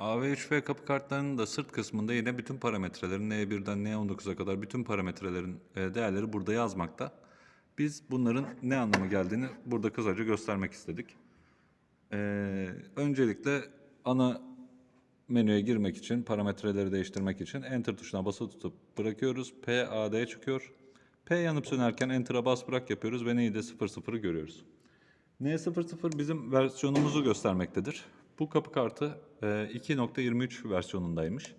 AV3V kapı kartlarının da sırt kısmında yine bütün parametrelerin N1'den N19'a kadar bütün parametrelerin e, değerleri burada yazmakta. Biz bunların ne anlama geldiğini burada kısaca göstermek istedik. Ee, öncelikle ana menüye girmek için, parametreleri değiştirmek için Enter tuşuna basılı tutup bırakıyoruz. P, A, D çıkıyor. P yanıp sönerken Enter'a bas bırak yapıyoruz ve neyi de 00'ı görüyoruz. N00 bizim versiyonumuzu göstermektedir. Bu kapı kartı e, 2.23 versiyonundaymış.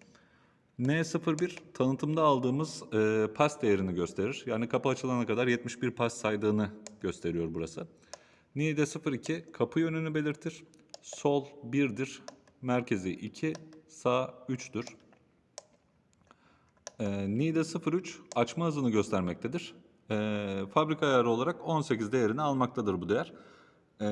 N01 tanıtımda aldığımız e, pas değerini gösterir. Yani kapı açılana kadar 71 pas saydığını gösteriyor burası. Nide 02 kapı yönünü belirtir. Sol 1'dir, merkezi 2, sağ 3'tür. E, Nide 03 açma hızını göstermektedir. E, fabrika ayarı olarak 18 değerini almaktadır bu değer. E,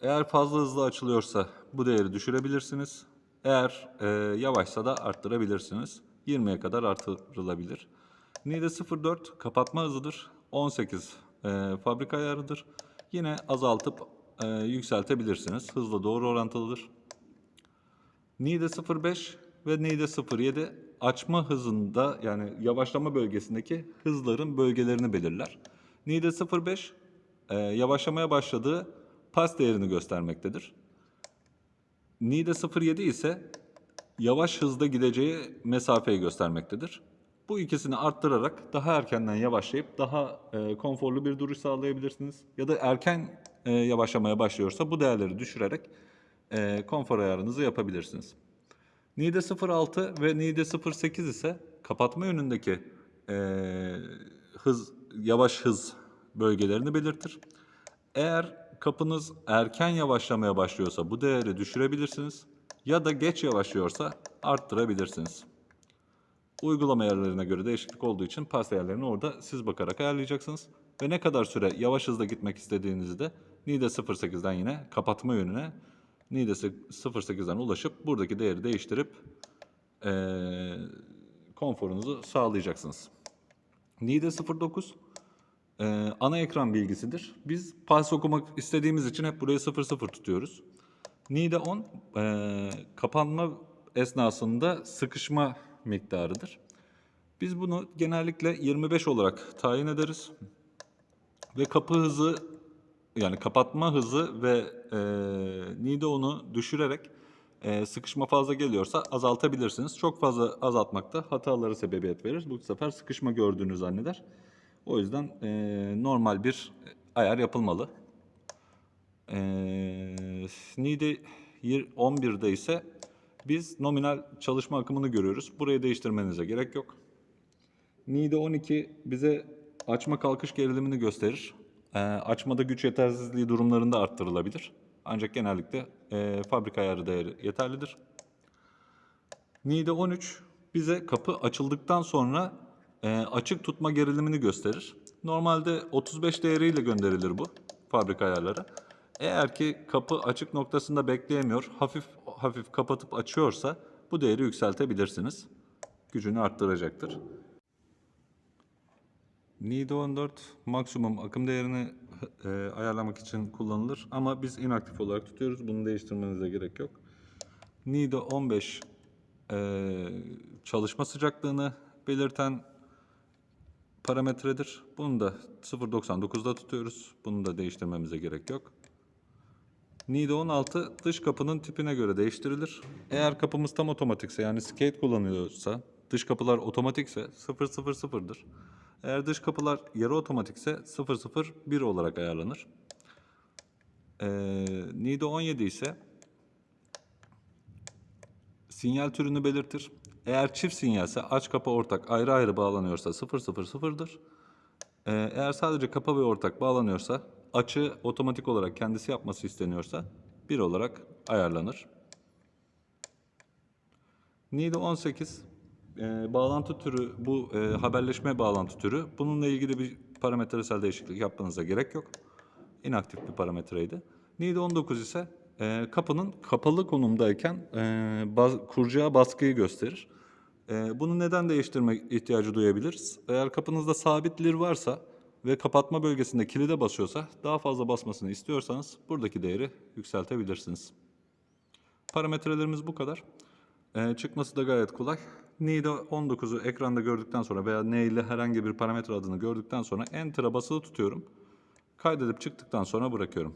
eğer fazla hızlı açılıyorsa bu değeri düşürebilirsiniz. Eğer e, yavaşsa da arttırabilirsiniz. 20'ye kadar artırılabilir. Nide 04 kapatma hızıdır. 18 e, fabrika ayarıdır. Yine azaltıp e, yükseltebilirsiniz. Hızla doğru orantılıdır. Nide 05 ve Nide 07 açma hızında yani yavaşlama bölgesindeki hızların bölgelerini belirler. Nide 05 e, yavaşlamaya başladığı pas değerini göstermektedir. Nide 07 ise yavaş hızda gideceği mesafeyi göstermektedir. Bu ikisini arttırarak daha erkenden yavaşlayıp daha e, konforlu bir duruş sağlayabilirsiniz. Ya da erken e, yavaşlamaya başlıyorsa bu değerleri düşürerek e, konfor ayarınızı yapabilirsiniz. Nide 06 ve Nide 08 ise kapatma yönündeki e, hız yavaş hız bölgelerini belirtir. Eğer kapınız erken yavaşlamaya başlıyorsa bu değeri düşürebilirsiniz ya da geç yavaşlıyorsa arttırabilirsiniz. Uygulama ayarlarına göre değişiklik olduğu için pas değerlerini orada siz bakarak ayarlayacaksınız. Ve ne kadar süre yavaş hızda gitmek istediğinizi de Nide 08'den yine kapatma yönüne Nide 08'den ulaşıp buradaki değeri değiştirip eee, konforunuzu sağlayacaksınız. Nide 09 ee, ana ekran bilgisidir. Biz pas okumak istediğimiz için hep burayı 00 tutuyoruz. Nide 10 ee, kapanma esnasında sıkışma miktarıdır. Biz bunu genellikle 25 olarak tayin ederiz. Ve kapı hızı yani kapatma hızı ve e, Nide 10'u düşürerek e, sıkışma fazla geliyorsa azaltabilirsiniz. Çok fazla azaltmakta hatalara sebebiyet verir. Bu sefer sıkışma gördüğünü zanneder. O yüzden e, normal bir ayar yapılmalı. E, Nide 11'de ise biz nominal çalışma akımını görüyoruz. Burayı değiştirmenize gerek yok. Nide 12 bize açma kalkış gerilimini gösterir. E, açmada güç yetersizliği durumlarında arttırılabilir. Ancak genellikle e, fabrika ayarı değeri yeterlidir. Nide 13 bize kapı açıldıktan sonra açık tutma gerilimini gösterir. Normalde 35 değeriyle gönderilir bu fabrika ayarları. Eğer ki kapı açık noktasında bekleyemiyor, hafif hafif kapatıp açıyorsa bu değeri yükseltebilirsiniz. Gücünü arttıracaktır. Nide 14 maksimum akım değerini e, ayarlamak için kullanılır ama biz inaktif olarak tutuyoruz. Bunu değiştirmenize gerek yok. Nide 15 e, çalışma sıcaklığını belirten parametredir. Bunu da 0.99'da tutuyoruz. Bunu da değiştirmemize gerek yok. Nide 16 dış kapının tipine göre değiştirilir. Eğer kapımız tam otomatikse yani skate kullanıyorsa dış kapılar otomatikse 000'dır. Eğer dış kapılar yarı otomatikse 001 olarak ayarlanır. Ee, Nide 17 ise sinyal türünü belirtir. Eğer çift sinyalse aç kapa ortak ayrı ayrı bağlanıyorsa 000'dır. Ee, eğer sadece kapa ve ortak bağlanıyorsa açı otomatik olarak kendisi yapması isteniyorsa 1 olarak ayarlanır. Nide 18 e, bağlantı türü bu e, haberleşme bağlantı türü. Bununla ilgili bir parametresel değişiklik yapmanıza gerek yok. İnaktif bir parametreydi. Nide 19 ise e, kapının kapalı konumdayken e, baz- kuracağı baskıyı gösterir. E, bunu neden değiştirme ihtiyacı duyabiliriz? Eğer kapınızda sabit lir varsa ve kapatma bölgesinde kilide basıyorsa daha fazla basmasını istiyorsanız buradaki değeri yükseltebilirsiniz. Parametrelerimiz bu kadar. Ee, çıkması da gayet kolay. Nida 19'u ekranda gördükten sonra veya N ile herhangi bir parametre adını gördükten sonra Enter'a basılı tutuyorum. Kaydedip çıktıktan sonra bırakıyorum.